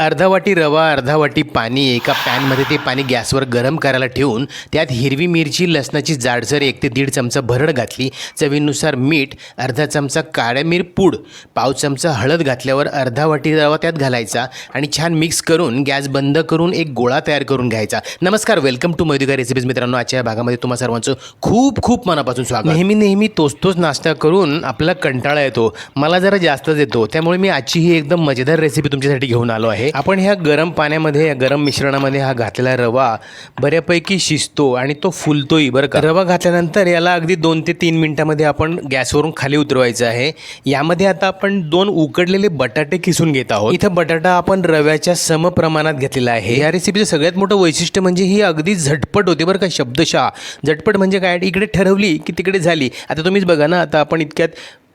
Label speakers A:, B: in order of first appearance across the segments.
A: अर्धा वाटी रवा अर्धा वाटी पाणी एका पॅनमध्ये ते पाणी गॅसवर गरम करायला ठेवून त्यात हिरवी मिरची लसणाची जाडसर एक ते दीड चमचा भरड घातली. चवीनुसार मीठ अर्धा चमचा काळ्या मिर पूड पाव चमचा हळद घातल्यावर अर्धा वाटी रवा त्यात घालायचा आणि छान मिक्स करून गॅस बंद करून एक गोळा तयार करून घ्यायचा. नमस्कार वेलकम टू मैदुगा रेसिपीज मित्रांनो आजच्या भागामध्ये तुम्हा सर्वांचं खूप खूप मनापासून स्वागत. नेहमी नेहमी तोच तोच नाश्ता करून आपला कंटाळा येतो. मला जरा जास्तच येतो. त्यामुळे मी आजची ही एकदम मजेदार रेसिपी तुमच्यासाठी घेऊन आलो आहे. आपण ह्या गरम पाण्यामध्ये या गरम मिश्रणामध्ये हा घातलेला रवा बऱ्यापैकी शिजतो आणि तो फुलतोही बरं का? रवा घातल्यानंतर याला अगदी दोन ते तीन मिनिटामध्ये आपण गॅसवरून खाली उतरवायचं आहे. यामध्ये आता आपण दोन उकडलेले बटाटे किसून घेत आहोत. इथं बटाटा आपण रव्याच्या सम प्रमाणात घेतलेला आहे. या रेसिपीचं सगळ्यात मोठं वैशिष्ट्य म्हणजे ही अगदी झटपट होते बरं का शब्दशः. झटपट म्हणजे काय? इकडे ठरवली की तिकडे झाली. आता तुम्हीच बघा ना आता आपण इतक्यात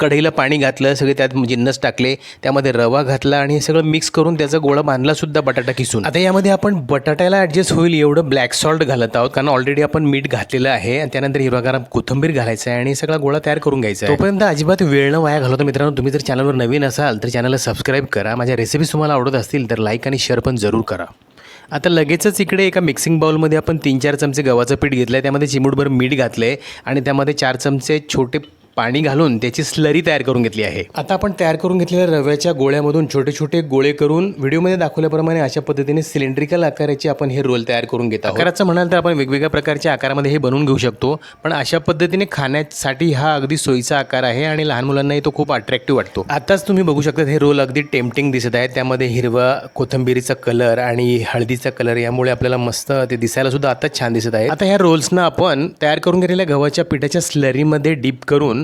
A: कढईला पाणी घातलं सगळे त्यात जिन्नस टाकले त्यामध्ये रवा घातला आणि हे सगळं मिक्स करून त्याचा गोळा बांधला सुद्धा बटाटा किसून आता यामध्ये आपण बटाट्याला ॲडजस्ट होईल एवढं ब्लॅक सॉल्ट घालत आहोत कारण ऑलरेडी आपण मीठ घातलेलं आहे आणि त्यानंतर हिरवागार कोथिंबीर घालायचं आहे आणि सगळा गोळा तयार करून घ्यायचा आहे. तोपर्यंत अजिबात वेळ न वाया घालवतो मित्रांनो तुम्ही जर चॅनलवर नवीन असाल तर चॅनलला सबस्क्राईब करा. माझ्या रेसिपीज तुम्हाला आवडत असतील तर लाईक आणि शेअर पण जरूर करा. आता लगेचच इकडे एका मिक्सिंग बाउलमध्ये आपण तीन चार चमचे गव्हाचं पीठ घेतलं आहे त्यामध्ये चिमूटभर मीठ घातलं आहे आणि त्यामध्ये चार चमचे छोटे पाणी घालून त्याची स्लरी तयार करून घेतली आहे. आता आपण तयार करून घेतलेल्या रव्याच्या गोळ्यामधून छोटे छोटे गोळे करून व्हिडिओमध्ये दाखवल्याप्रमाणे अशा पद्धतीने सिलेंड्रिकल आकाराचे आपण हे रोल तयार करून घेत आहोत. आकाराचं म्हणाल तर आपण वेगवेगळ्या प्रकारच्या आकारामध्ये हे बनवून घेऊ शकतो पण अशा पद्धतीने खाण्यासाठी हा अगदी सोयीचा आकार आहे आणि लहान मुलांनाही तो खूप अट्रॅक्टिव्ह वाटतो. आताच तुम्ही बघू शकता हे रोल अगदी टेम्पटिंग दिसत आहे. त्यामध्ये हिरवा कोथंबिरीचा कलर आणि हळदीचा कलर यामुळे आपल्याला मस्त ते दिसायला सुद्धा आताच छान दिसत आहे आता ह्या रोल्सना आपण तयार करून घेतलेल्या गव्हाच्या पिठाच्या स्लरीमध्ये डीप करून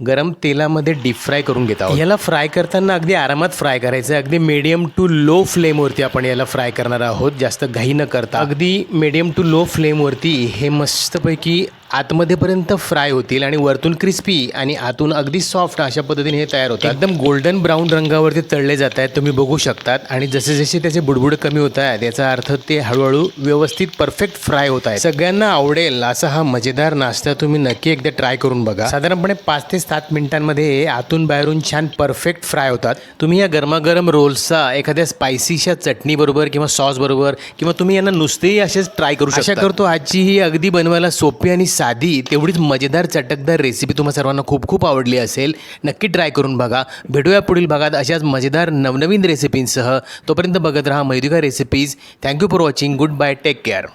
A: गरम तेलामध्ये डीप फ्राय करून घेत आहोत. याला फ्राय करताना अगदी आरामात फ्राय करायचं आहे. अगदी मीडियम टू लो फ्लेमवरती आपण याला फ्राय करणार आहोत. जास्त घाई न करता. अगदी मीडियम टू लो फ्लेमवरती हे मस्तपैकी आतमध्येपर्यंत फ्राय होतील आणि वरतून क्रिस्पी आणि आतून अगदी सॉफ्ट अशा पद्धतीने हे तयार होतात. एकदम गोल्डन ब्राऊन रंगावरती तळले जात आहेत. तुम्ही बघू शकतात. आणि जसे जसे त्याचे बुडबुड कमी होत आहेत याचा अर्थ ते हळूहळू व्यवस्थित परफेक्ट फ्राय होत आहे सगळ्यांना आवडेल असा हा मजेदार नाश्ता तुम्ही नक्की एकदा ट्राय करून बघा. साधारणपणे पाच ते सात मिनिटांमध्ये आतून बाहेरून छान परफेक्ट फ्राय होतात. तुम्ही या गरमागरम रोल्सचा एखाद्या स्पायसीच्या चटणी बरोबर किंवा सॉस बरोबर किंवा तुम्ही यांना नुसतेही असेच ट्राय करू शकता. आशा करतो आजची ही अगदी बनवायला सोपी आणि साधी तेवढीच मजेदार चटकदार रेसिपी तुम्हा सर्वांना खूप खूप आवडली असेल. नक्की ट्राय करून बघा. भेटूया पुढील भागात अशाच मजेदार नवनवीन रेसिपींसह तोपर्यंत बघत राहा मैदुगा recipes thank you for watching good bye take care